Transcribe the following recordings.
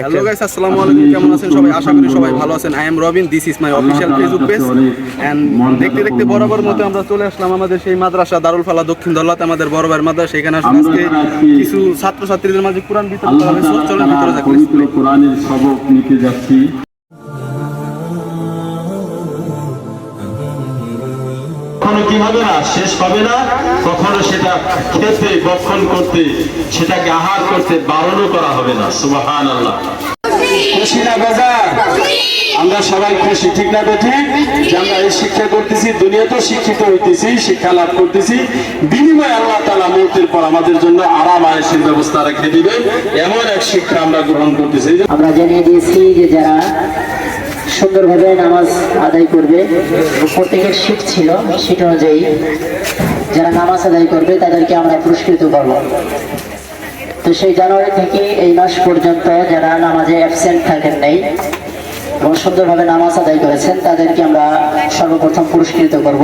Hello guys আসসালামু আলাইকুম। কেমন আছেন সবাই? আশা করি সবাই ভালো আছেন। I am Robin this is my official Facebook page and দেখতে দেখতে বরাবর মতো আমরা চলে আসলাম আমাদের সেই মাদ্রাসা দারুল ফালা দক্ষিণ দল্লাতে আমাদের বরাবর মাদ্রাসা। সেখানে আসলে আজকে কিছু ছাত্রছাত্রীদের মাঝে কোরআন বিতরণ করা হবে। চলেন ভিতরে পবিত্র কোরআনের সবক নিতে যাচ্ছি। কি হবে না শেষ হবে না। কখনো সেটা খেতে বক্ষণ করতে সেটাকে আহার করতে বারণও করা হবে না। সুবাহান আল্লাহ খুশি না বাজার। আমরা সবাই খুশি ঠিক না ঠিক যে আমরা এই শিক্ষা করতেছি দুনিয়াতেও শিক্ষিত হইতেছি শিক্ষা লাভ করতেছি। বিনিময়ে আল্লাহ তালা মুহূর্তের পর আমাদের জন্য আরাম আয়েসের ব্যবস্থা রেখে দিবেন এমন এক শিক্ষা আমরা গ্রহণ করতেছি। আমরা জানিয়ে দিয়েছি যে যারা সুন্দরভাবে নামাজ আদায় করবে। প্রত্যেকের শীত ছিল সেটা অনুযায়ী যারা নামাজ আদায় করবে, তাদেরকে আমরা পুরস্কৃত করব। তো সেই জানুয়ারি থেকে এই মাস পর্যন্ত যারা নামাজে অ্যাবসেন্ট থাকেন নেই এবং সুন্দরভাবে নামাজ আদায় করেছেন, তাদেরকে আমরা সর্বপ্রথম পুরস্কৃত করব।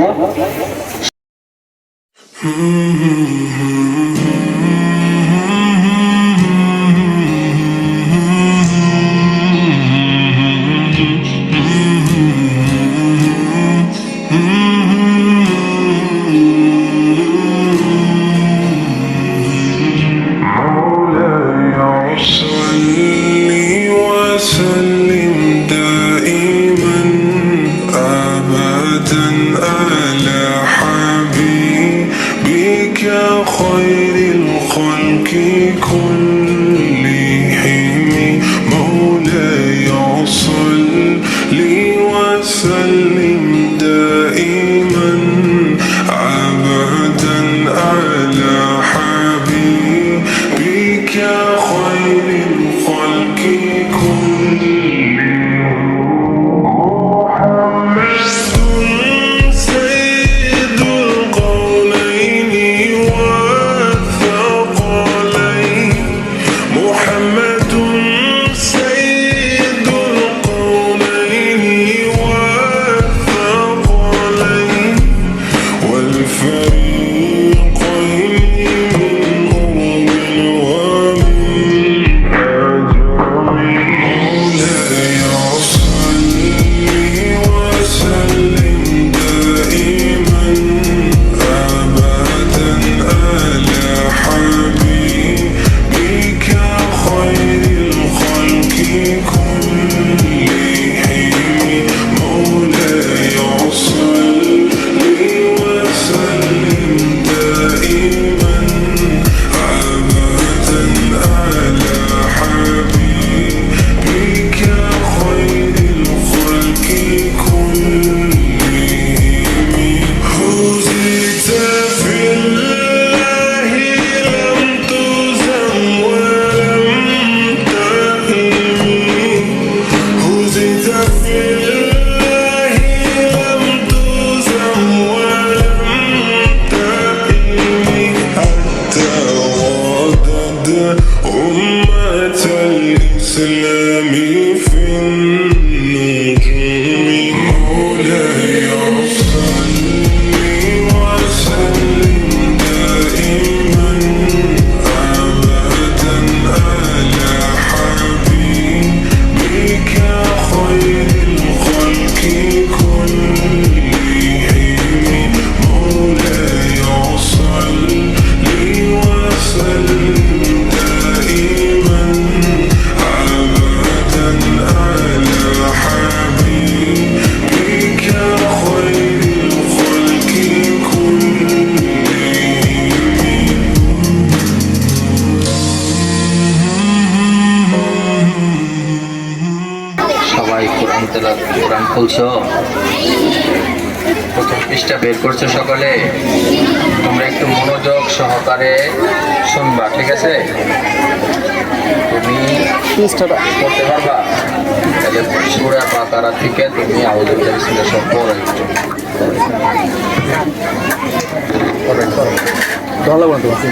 Excellent. কোরআন খুলছো? প্রথম পৃষ্ঠা বের করছ সকলে? তোমরা একটু মনোযোগ সহকারে শুনবা ঠিক আছে? তুমি করতে পারবা। তাহলে সুরা পাতারা থেকে তুমি আউযু বিশ্লেষণ পড়ো। ভালো বলতে পারছেন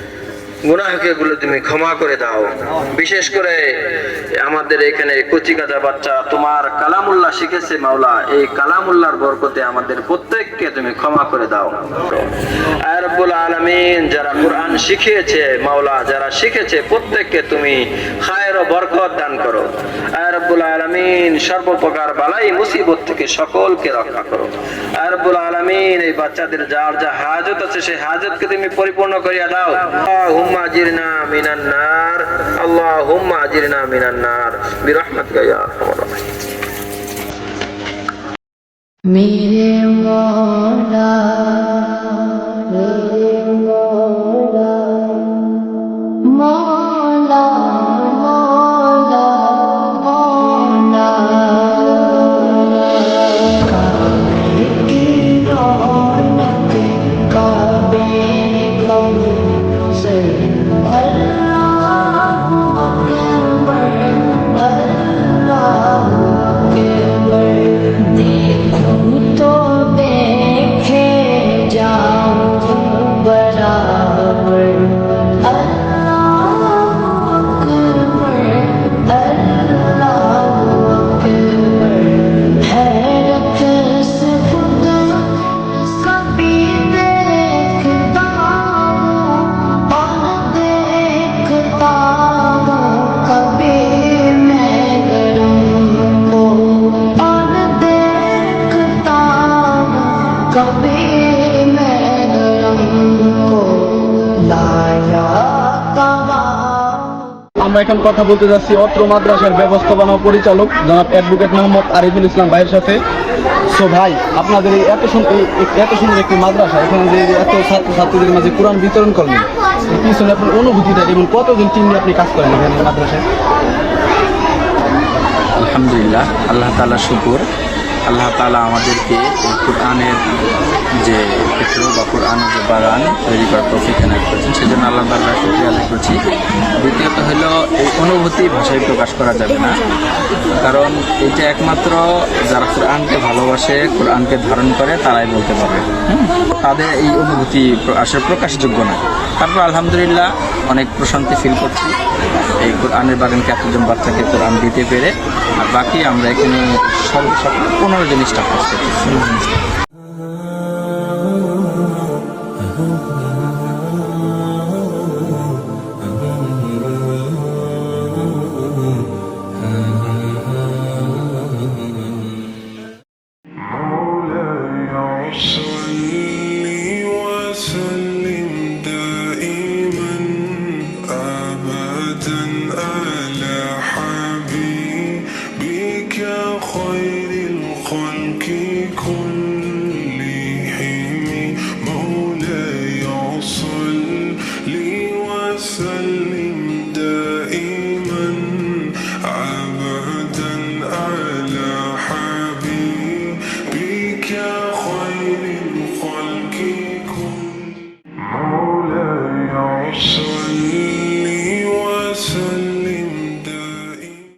গুনাহকে গুলো তুমি ক্ষমা করে দাও। বিশেষ করে আমাদের এখানে বাচ্চা তোমার কালামুল্লাহ শিখেছে মাওলা। এই বরকতে আমাদের প্রত্যেককে তুমি ক্ষমা করে দাও। আয় রব্বুল আলামিন যারা কোরআন শিখিয়েছে মাওলা, যারা শিখেছে প্রত্যেককে তুমি খায়ের বরকত দান করো। আয় রব্বুল আলামিন সর্বপ্রকার বালাই মুসিবত থেকে সকলকে রক্ষা করো। আয় রব্বুল আলামিন এই বাচ্চাদের যার যা হাজত আছে, সেই হাজতকে তুমি পরিপূর্ণ করিয়া দাও। আল্লাহুম্মা আজিরনা মিনান নার আল্লাহুম্মা আজিরনা মিনান নার বিরহমাতিকা ইয়া আরহামার রাহিমিন मेरे मौला मेरे আমরা এখন কথা বলতে যাচ্ছি অত্র মাদ্রাসার ব্যবস্থাপনা পরিচালক জনাব অ্যাডভোকেট মোহাম্মদ আরিফুল ইসলাম ভাইয়ের সাথে। সো ভাই, আপনাদের এই এত সুন্দর এত সুন্দর একটি মাদ্রাসা, এখানে যে এত ছাত্র ছাত্রীদের মাঝে কোরআন বিতরণ করলেন পিছনে আপনার অনুভূতিটা এবং কতজন টিম আপনি কাজ করেন এখানে মাদ্রাসায়? আলহামদুলিল্লাহ, আল্লাহ তালা শুকুর। আল্লাহ তালা আমাদেরকে কোরআনের যে ক্ষেত্র বা কোরআনের যে বাগান তৈরি করার তৌফিক এনায়ত করেছেন। সেজন্য আল্লাহ তাল্লাহ শুক্রিয়া আদায় করছি। দ্বিতীয়ত হলো, এই অনুভূতি ভাষায় প্রকাশ করা যাবে না। কারণ এটা একমাত্র যারা কোরআনকে ভালোবাসে, কোরআনকে ধারণ করে, তারাই বলতে পারবে। তাদের এই অনুভূতি আসলে প্রকাশযোগ্য না তারপর আলহামদুলিল্লাহ, অনেক প্রশান্তি ফিল করছি। এই কোরআনের বাগানকে এতজন বাচ্চাকে কোরআন দিতে পেরে, আর বাকি আমরা এখানে সব সব পনেরো জিনিসটা স্টাফ কাজ করতেছি।